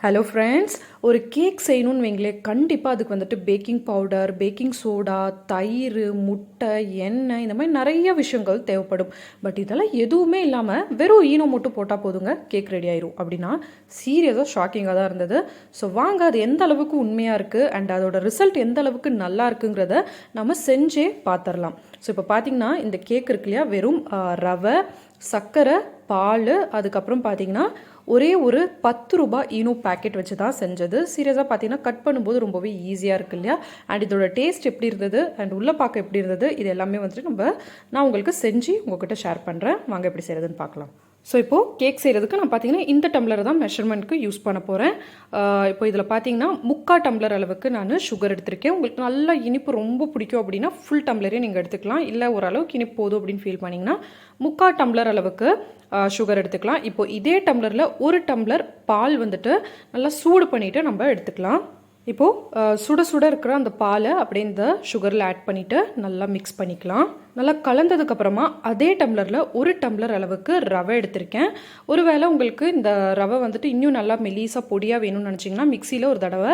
Hello friends ஒரு cake செய்யணும்னு வைங்களே கண்டிப்பாக அதுக்கு வந்துட்டு பேக்கிங் பவுடர் பேக்கிங் சோடா தயிர் முட்டை எண்ணெய் இந்த மாதிரி நிறைய விஷயங்கள் தேவைப்படும். பட் இதெல்லாம் எதுவுமே இல்லாமல் வெறும் ஈனோ மட்டும் போட்டால் போதுங்க கேக் ரெடி ஆயிரும். அப்படின்னா சீரியஸாக ஷாக்கிங்காக தான் இருந்தது. ஸோ வாங்க அது எந்த அளவுக்கு உண்மையாக இருக்குது அண்ட் அதோட ரிசல்ட் எந்த அளவுக்கு நல்லா இருக்குங்கிறத நம்ம செஞ்சே பார்த்துடலாம் ஸோ இப்போ பார்த்தீங்கன்னா இந்த கேக் இருக்கு இல்லையா வெறும் ரவை சர்க்கரை பால் அதுக்கப்புறம் பார்த்தீங்கன்னா ஒரே ஒரு பத்து ரூபாய் ஈனோ பேக்கெட் வச்சு தான் செஞ்சது சீரியஸாக பார்த்தீங்கன்னா கட் பண்ணும்போது ரொம்பவே ஈஸியாக இருக்கு இல்லையா? அண்ட் இதோட டேஸ்ட் எப்படி இருந்தது? அண்ட் உள்ளே பார்க்க எப்படி இருந்தது? இது எல்லாமே வந்துட்டு நம்ம நான் உங்களுக்கு செஞ்சு உங்ககிட்ட ஷேர் பண்ணுறேன் வாங்க எப்படி செய்கிறதுன்னு பார்க்கலாம். ஸோ இப்போது கேக் செய்கிறதுக்கு நான் பார்த்தீங்கன்னா இந்த டம்ளர் தான் மெஷர்மெண்ட்க்கு யூஸ் பண்ண போகிறேன் இப்போ இதில் பார்த்தீங்கன்னா முக்கா டம்ளர் அளவுக்கு நான் சுகர் எடுத்திருக்கேன். உங்களுக்கு நல்லா இனிப்பு ரொம்ப பிடிக்கும் அப்படின்னா ஃபுல் டம்ளரே நீங்கள் எடுத்துக்கலாம். இல்லை ஓரளவுக்கு இனிப்பு போதும் அப்படின்னு ஃபீல் பண்ணிங்கன்னா முக்கா டம்ளர் அளவுக்கு சுகர் எடுத்துக்கலாம். இப்போ இதே டம்ளரில் ஒரு டம்ளர் பால் வந்துட்டு நல்லா சூடு பண்ணிவிட்டு நம்ம எடுத்துக்கலாம். இப்போது சுட சுட இருக்கிற அந்த பாலை அப்படியே இந்த சுகரில் ஆட் பண்ணிவிட்டு நல்லா மிக்ஸ் பண்ணிக்கலாம். நல்லா கலந்ததுக்கப்புறமா அதே டம்ளரில் ஒரு டம்ளர் அளவுக்கு ரவை எடுத்திருக்கேன். ஒருவேளை உங்களுக்கு இந்த ரவை வந்துட்டு இன்னும் நல்லா மெலிசாக பொடியாக வேணும்னு நினச்சிங்கன்னா மிக்சியில் ஒரு தடவை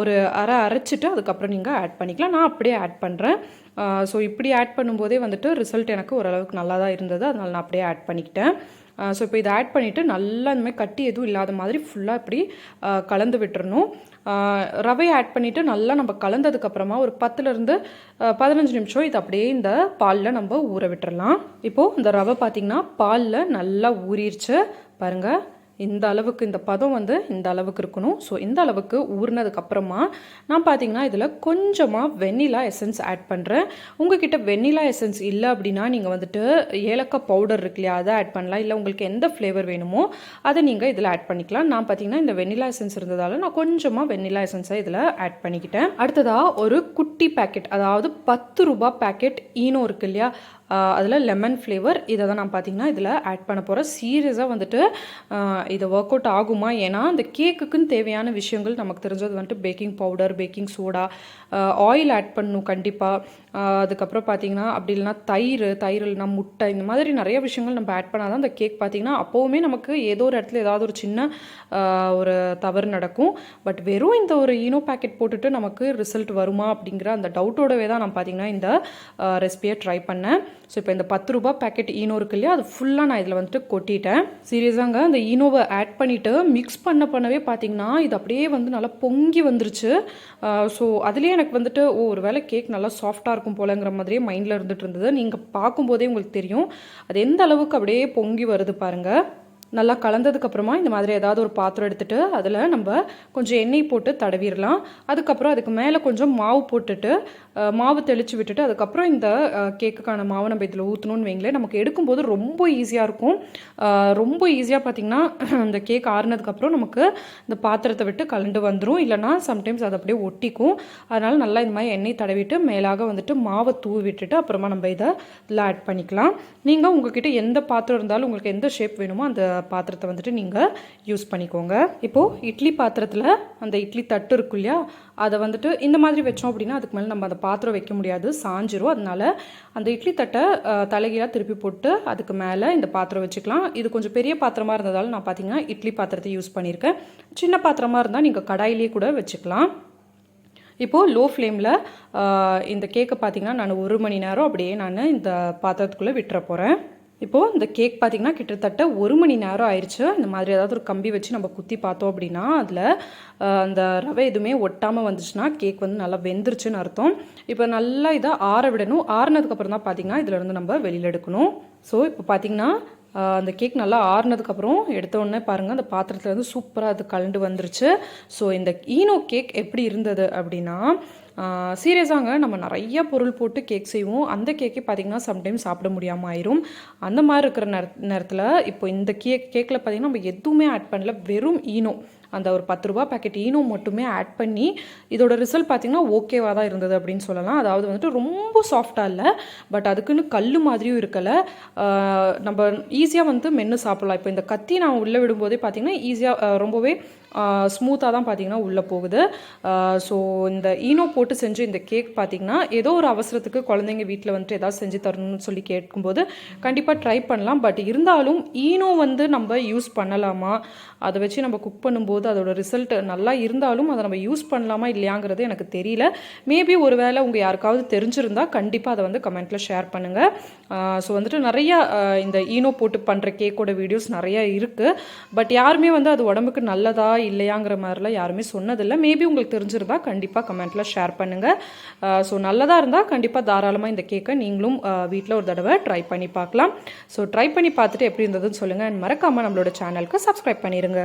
ஒரு அரை அரைச்சிட்டு அதுக்கப்புறம் நீங்கள் ஆட் பண்ணிக்கலாம். நான் அப்படியே ஆட் பண்ணுறேன் ஸோ இப்படி ஆட் பண்ணும்போதே வந்துட்டு ரிசல்ட் எனக்கு ஓரளவுக்கு நல்லா தான் இருந்தது. அதனால் நான் அப்படியே ஆட் பண்ணிக்கிட்டேன். ஸோ இப்போ இதை ஆட் பண்ணிவிட்டு நல்லா இந்த மாதிரி கட்டி எதுவும் இல்லாத மாதிரி ஃபுல்லாக இப்படி கலந்து விட்டுறணும். ரவையை ஆட் பண்ணிவிட்டு நல்லா நம்ம கலந்ததுக்கப்புறமா ஒரு பத்துலேருந்து பதினஞ்சு நிமிஷம் இது அப்படியே இந்த பாலில் நம்ம ஊற விட்டுறலாம். இப்போது இந்த ரவை பார்த்திங்கன்னா பாலில் நல்லா ஊறிடுச்சு பாருங்கள் இந்த அளவுக்கு இந்த பதம் வந்து இந்த அளவுக்கு இருக்கணும். ஸோ இந்த அளவுக்கு ஊறினதுக்கப்புறமா நான் பார்த்தீங்கன்னா இதில் கொஞ்சமாக வெண்ணிலா எசன்ஸ் ஆட் பண்ணுறேன் உங்ககிட்ட வெண்ணிலா எசன்ஸ் இல்லை அப்படின்னா நீங்கள் வந்துட்டு ஏலக்காய் பவுடர் இருக்கு இல்லையா அதை ஆட் பண்ணலாம். இல்லை உங்களுக்கு எந்த ஃப்ளேவர் வேணுமோ அதை நீங்கள் இதில் ஆட் பண்ணிக்கலாம். நான் பார்த்தீங்கன்னா இந்த வெண்ணிலா எசன்ஸ் இருந்ததால் நான் கொஞ்சமாக வெண்ணிலா எசன்ஸை இதில் ஆட் பண்ணிக்கிட்டேன். அடுத்ததாக ஒரு குட்டி பேக்கெட் அதாவது பத்து ரூபாய் பேக்கெட் ஈனோ இருக்கு இல்லையா அதில் லெமன் ஃப்ளேவர் இதை தான் நான் பார்த்தீங்கன்னா இதில் ஆட் பண்ண போகிறேன் சீரியஸாக வந்துட்டு இது ஒர்க் அவுட் ஆகுமா? ஏன்னா அந்த கேக்குக்குன்னு தேவையான விஷயங்கள் நமக்கு தெரிஞ்சது வந்துட்டு baking powder baking soda oil add பண்ணணும் கண்டிப்பாக அதுக்கப்புறம் பார்த்தீங்கன்னா அப்படி இல்லைன்னா தயிர் தயிர் இல்லைனா முட்டை இந்த மாதிரி நிறைய விஷயங்கள் நம்ம ஆட் பண்ணாதான் அந்த கேக் பார்த்தீங்கன்னா அப்போவுமே நமக்கு ஏதோ ஒரு இடத்துல ஏதாவது ஒரு சின்ன ஒரு தவறு நடக்கும். பட் வெறும் இந்த ஒரு ஈனோ பேக்கெட் போட்டுட்டு நமக்கு ரிசல்ட் வருமா அப்படிங்கிற அந்த டவுட்டோடவே தான் நான் பார்த்தீங்கன்னா இந்த ரெசிபியை ட்ரை பண்ணேன். ஸோ இப்போ இந்த பத்து ரூபாய் பேக்கெட் ஈனோ இருக்கு இல்லையா அது ஃபுல்லாக நான் இதில் வந்துட்டு கொட்டிட்டேன். சீரியஸாங்க அந்த ஈனோவை ஆட் பண்ணிவிட்டு மிக்ஸ் பண்ண பண்ணவே பார்த்தீங்கன்னா இது அப்படியே வந்து நல்லா பொங்கி வந்துருச்சு. ஸோ அதுலேயே எனக்கு வந்துட்டு ஓ ஒரு வேளை கேக் நல்லா சாஃப்டாக இருக்கும் போலங்கிற மாதிரியே மைண்டில் இருந்துட்டு இருந்தது. நீங்கள் பார்க்கும்போதே உங்களுக்கு தெரியும் அது எந்த அளவுக்கு அப்படியே பொங்கி வருது பாருங்கள் நல்லா கலந்ததுக்கப்புறமா இந்த மாதிரி ஏதாவது ஒரு பாத்திரம் எடுத்துகிட்டு அதில் நம்ம கொஞ்சம் எண்ணெய் போட்டு தடவிடலாம் அதுக்கப்புறம் அதுக்கு மேலே கொஞ்சம் மாவு போட்டுட்டு மாவு தெளித்து விட்டுட்டு அதுக்கப்புறம் இந்த கேக்குக்கான மாவை நம்ம இதில் ஊற்றணும்னு வைங்களேன். நமக்கு எடுக்கும்போது ரொம்ப ஈஸியாக இருக்கும். ரொம்ப ஈஸியாக பார்த்திங்கன்னா இந்த கேக் ஆறுனதுக்கப்புறம் நமக்கு இந்த பாத்திரத்தை விட்டு கலண்டு வந்துடும் இல்லைனா சம்டைம்ஸ் அது அப்படியே ஒட்டிக்கும். அதனால் நல்லா இந்த மாதிரி எண்ணெய் தடவிட்டு மேலாக வந்துட்டு மாவை தூவி விட்டுட்டு அப்புறமா நம்ம இதை இதில் ஆட் பண்ணிக்கலாம். நீங்கள் உங்ககிட்ட எந்த பாத்திரம் இருந்தாலும் உங்களுக்கு எந்த ஷேப் வேணுமோ அந்த பாத்திரத்தை வந்துட்டு நீங்கள் யூஸ் பண்ணிக்கோங்க. இப்போது இட்லி பாத்திரத்தில் அந்த இட்லி தட்டு இருக்கும் இல்லையா அதை வந்துட்டு இந்த மாதிரி வச்சோம் அப்படின்னா அதுக்கு மேலே நம்ம அந்த பாத்திரம் வைக்க முடியாது சாஞ்சிரும். அதனால அந்த இட்லி தட்டை தலைகீழாக திருப்பி போட்டு அதுக்கு மேலே இந்த பாத்திரம் வச்சுக்கலாம். இது கொஞ்சம் பெரிய பாத்திரமாக இருந்ததால் நான் பார்த்தீங்கன்னா இட்லி பாத்திரத்தை யூஸ் பண்ணியிருக்கேன். சின்ன பாத்திரமாக இருந்தால் நீங்கள் கடாயிலேயே கூட வச்சுக்கலாம். இப்போது லோ ஃப்ளேமில் இந்த கேக்கை பார்த்தீங்கன்னா நான் ஒரு மணி நேரம் அப்படியே நான் இந்த பாத்திரத்துக்குள்ளே விட்டுற போகிறேன் இப்போது இந்த கேக் பார்த்திங்கன்னா கிட்டத்தட்ட ஒரு மணி நேரம் ஆயிடுச்சு இந்த மாதிரி ஏதாவது ஒரு கம்பி வச்சு நம்ம குத்தி பார்த்தோம் அப்படின்னா அதில் அந்த ரவை எதுவுமே ஒட்டாமல் வந்துச்சுன்னா கேக் வந்து நல்லா வெந்துருச்சுன்னு அர்த்தம். இப்போ நல்லா இதை ஆற விடணும். ஆறுனதுக்கப்புறம் தான் பார்த்தீங்கன்னா இதில் இருந்து நம்ம வெளியில் எடுக்கணும். ஸோ இப்போ பார்த்தீங்கன்னா அந்த கேக் நல்லா ஆறுனதுக்கப்புறம் எடுத்தோடனே பாருங்கள் அந்த பாத்திரத்தில் வந்து சூப்பராக அது கலண்டு வந்துருச்சு. ஸோ இந்த ஈனோ கேக் எப்படி இருந்தது அப்படின்னா சீரியஸாங்க நம்ம நிறைய பொருள் போட்டு கேக் செய்வோம். அந்த கேக்கே பார்த்திங்கன்னா சம்டைம்ஸ் சாப்பிட முடியாமல் ஆயிரும். அந்த மாதிரி இருக்கிற நேர நேரத்தில் இப்போ இந்த கேக் கேக்கில் பார்த்திங்கன்னா நம்ம எதுவுமே ஆட் பண்ணல வெறும் ஈனோ. அந்த ஒரு பத்து ரூபா பேக்கெட் ஈனோ மட்டுமே ஆட் பண்ணி இதோட ரிசல்ட் பார்த்திங்கன்னா ஓகேவாக தான் இருந்தது அப்படின்னு சொல்லலாம். அதாவது வந்துட்டு ரொம்ப சாஃப்டாக இல்லை பட் அதுக்குன்னு கல் மாதிரியும் இருக்கலை. நம்ம ஈஸியாக வந்து மென்று சாப்பிடலாம். இப்போ இந்த கத்தி நான் உள்ளே விடும்போதே பார்த்திங்கன்னா ஈஸியாக ரொம்பவே ஸ்மூத்தாக தான் பார்த்தீங்கன்னா உள்ளே போகுது. ஸோ இந்த ஈனோ போட்டு செஞ்ச இந்த கேக் பார்த்தீங்கன்னா ஏதோ ஒரு அவசரத்துக்கு குழந்தைங்க வீட்டில் வந்துட்டு ஏதாவது செஞ்சு தரணும்னு சொல்லி கேட்கும்போது கண்டிப்பாக ட்ரை பண்ணலாம். பட் இருந்தாலும் ஈனோ வந்து நம்ம யூஸ் பண்ணலாமா? அதை வச்சு நம்ம குக் பண்ணும்போது அதோட ரிசல்ட் நல்லா இருந்தாலும் அதை நம்ம யூஸ் பண்ணலாமா இல்லையாங்கிறது எனக்கு தெரியல. மேபி ஒரு வேளை உங்கள் யாருக்காவது தெரிஞ்சிருந்தால் கண்டிப்பாக அதை வந்து கமெண்ட்டில் ஷேர் பண்ணுங்கள் ஸோ வந்துட்டு நிறையா இந்த ஈனோ போட்டு பண்ணுற கேக்கோட வீடியோஸ் நிறைய இருக்குது பட் யாருமே வந்து அது உடம்புக்கு நல்லதா இல்லையாங்கிற மாதிரிலாம் யாருமே சொன்னதில்லை. மேபி உங்களுக்கு தெரிஞ்சிருந்தா கண்டிப்பாக கமெண்ட்டில் ஷேர் பண்ணுங்கள் ஸோ நல்லதாக இருந்தால் கண்டிப்பாக தாராளமாக இந்த கேக்கை நீங்களும் வீட்டில் ஒரு தடவை ட்ரை பண்ணி பார்க்கலாம். ஸோ ட்ரை பண்ணி பார்த்துட்டு எப்படி இருந்ததுன்னு சொல்லுங்கள் மறக்காமல் நம்மளோட சேனலுக்கு சப்ஸ்கிரைப் பண்ணிடுங்க